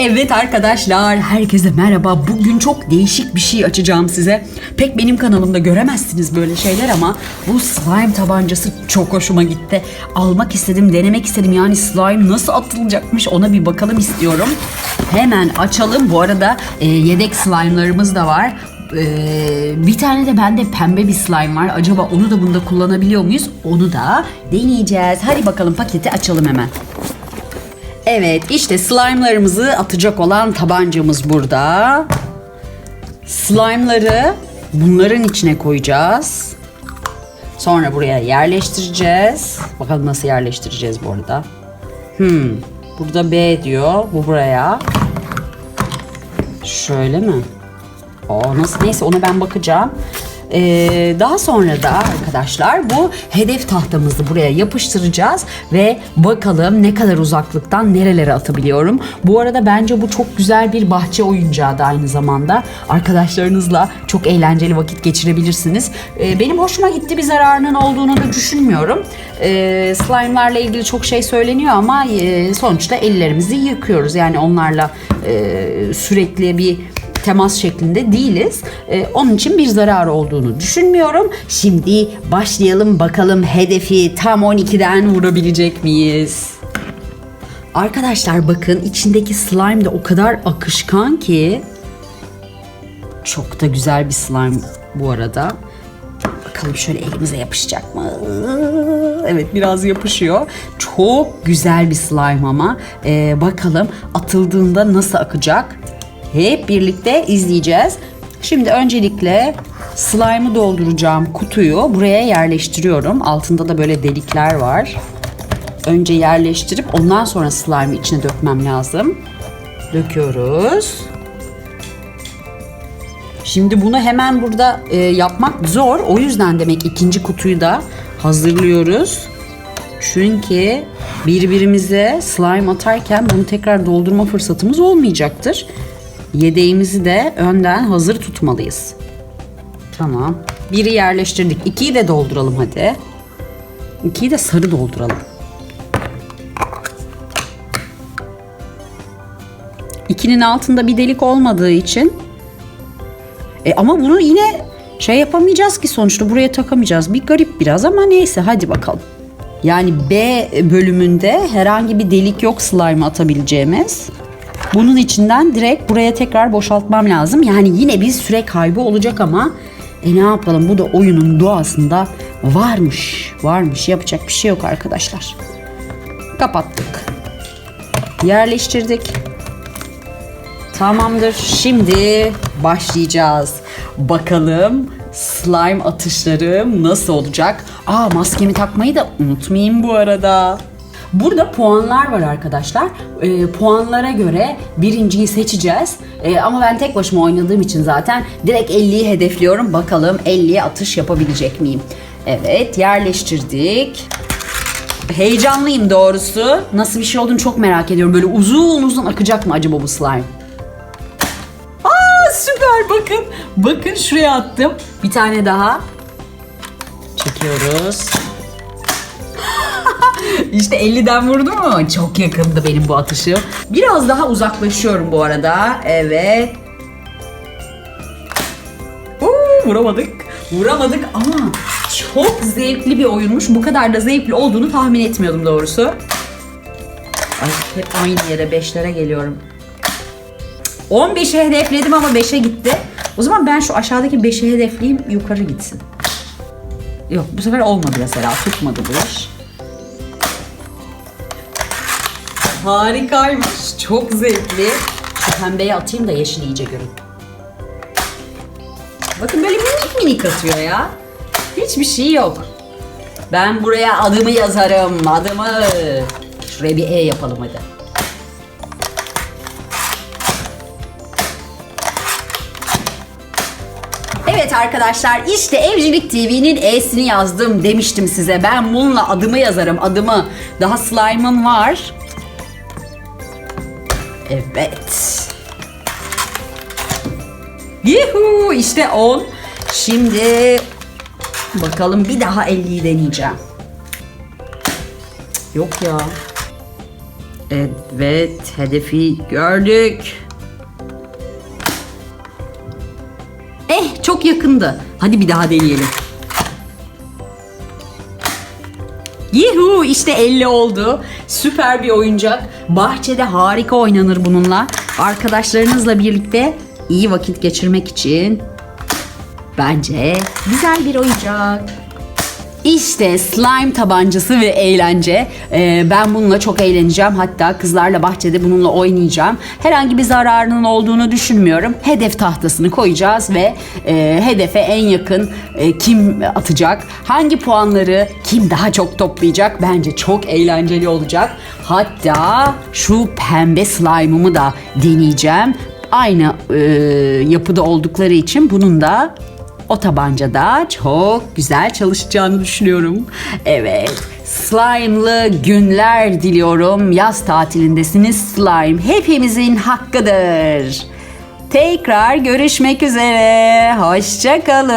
Evet arkadaşlar, herkese merhaba. Bugün çok değişik bir şey açacağım size. Pek benim kanalımda göremezsiniz böyle şeyler ama bu slime tabancası çok hoşuma gitti. Almak istedim, denemek istedim. Yani slime nasıl atılacakmış ona bir bakalım istiyorum. Hemen açalım. Bu arada e, yedek slime'larımız da var. E, bir tane de bende pembe bir slime var. Acaba onu da bunda kullanabiliyor muyuz? Onu da deneyeceğiz. Hadi bakalım paketi açalım hemen. Evet işte slime'larımızı atacak olan tabancamız burada. Slime'ları bunların içine koyacağız. Sonra buraya yerleştireceğiz. Bakalım nasıl yerleştireceğiz bu arada. Hmm, burada B diyor. Bu buraya. Şöyle mi? O nasıl neyse ona ben bakacağım. Ee, daha sonra da arkadaşlar bu hedef tahtamızı buraya yapıştıracağız ve bakalım ne kadar uzaklıktan nerelere atabiliyorum. Bu arada bence bu çok güzel bir bahçe oyuncağı da aynı zamanda. Arkadaşlarınızla çok eğlenceli vakit geçirebilirsiniz. Ee, benim hoşuma gitti bir zararının olduğunu da düşünmüyorum. Ee, slime'larla ilgili çok şey söyleniyor ama e, sonuçta ellerimizi yıkıyoruz. Yani onlarla e, sürekli bir temas şeklinde değiliz. Ee, onun için bir zarar olduğunu düşünmüyorum. Şimdi başlayalım bakalım hedefi tam 12'den vurabilecek miyiz? Arkadaşlar bakın içindeki slime de o kadar akışkan ki çok da güzel bir slime bu arada. Bakalım şöyle elimize yapışacak mı? Evet biraz yapışıyor. Çok güzel bir slime ama. Ee, bakalım atıldığında nasıl akacak? Hep birlikte izleyeceğiz. Şimdi öncelikle slime'ı dolduracağım kutuyu buraya yerleştiriyorum. Altında da böyle delikler var. Önce yerleştirip ondan sonra slime'ı içine dökmem lazım. Döküyoruz. Şimdi bunu hemen burada e, yapmak zor. O yüzden demek ikinci kutuyu da hazırlıyoruz. Çünkü birbirimize slime atarken bunu tekrar doldurma fırsatımız olmayacaktır. Yedeğimizi de önden hazır tutmalıyız. Tamam. Biri yerleştirdik. İkiyi de dolduralım hadi. İkiyi de sarı dolduralım. İkinin altında bir delik olmadığı için e ama bunu yine şey yapamayacağız ki sonuçta buraya takamayacağız. Bir garip biraz ama neyse hadi bakalım. Yani B bölümünde herhangi bir delik yok slime atabileceğimiz. Bunun içinden direkt buraya tekrar boşaltmam lazım. Yani yine bir süre kaybı olacak ama e ne yapalım bu da oyunun doğasında varmış. Varmış yapacak bir şey yok arkadaşlar. Kapattık. Yerleştirdik. Tamamdır. Şimdi başlayacağız. Bakalım slime atışlarım nasıl olacak? Aa maskemi takmayı da unutmayayım bu arada. Burada puanlar var arkadaşlar. E, puanlara göre birinciyi seçeceğiz. E, ama ben tek başıma oynadığım için zaten direkt 50'yi hedefliyorum. Bakalım 50'ye atış yapabilecek miyim? Evet yerleştirdik. Heyecanlıyım doğrusu. Nasıl bir şey olduğunu çok merak ediyorum. Böyle uzun uzun akacak mı acaba bu slime? Aa süper bakın. Bakın şuraya attım. Bir tane daha. Çekiyoruz. İşte 50'den vurdu mu? Çok yakındı benim bu atışım. Biraz daha uzaklaşıyorum bu arada. Evet. Uuu, vuramadık. Vuramadık ama çok zevkli bir oyunmuş. Bu kadar da zevkli olduğunu tahmin etmiyordum doğrusu. Ay hep aynı yere 5'lere geliyorum. 15'e hedefledim ama 5'e gitti. O zaman ben şu aşağıdaki 5'e hedefleyeyim yukarı gitsin. Yok bu sefer olmadı mesela tutmadı bu iş. Harikaymış. Çok zevkli. Şu pembeyi atayım da yeşil iyice görün. Bakın böyle minik minik atıyor ya. Hiçbir şey yok. Ben buraya adımı yazarım. Adımı. Şuraya bir E yapalım hadi. Evet arkadaşlar işte Evcilik TV'nin E'sini yazdım demiştim size. Ben bununla adımı yazarım adımı. Daha slime'ım var. Evet. Yuhu işte 10. Şimdi bakalım bir daha 50'yi deneyeceğim. Yok ya. Evet, hedefi gördük. Eh, çok yakındı. Hadi bir daha deneyelim. Yuhu işte 50 oldu. Süper bir oyuncak. Bahçede harika oynanır bununla. Arkadaşlarınızla birlikte iyi vakit geçirmek için bence güzel bir oyuncak. İşte slime tabancası ve eğlence. Ee, ben bununla çok eğleneceğim. Hatta kızlarla bahçede bununla oynayacağım. Herhangi bir zararının olduğunu düşünmüyorum. Hedef tahtasını koyacağız ve e, hedefe en yakın e, kim atacak? Hangi puanları kim daha çok toplayacak? Bence çok eğlenceli olacak. Hatta şu pembe slime'ımı da deneyeceğim. Aynı e, yapıda oldukları için bunun da o tabancada çok güzel çalışacağını düşünüyorum. Evet, slime'lı günler diliyorum. Yaz tatilindesiniz. Slime hepimizin hakkıdır. Tekrar görüşmek üzere. Hoşçakalın.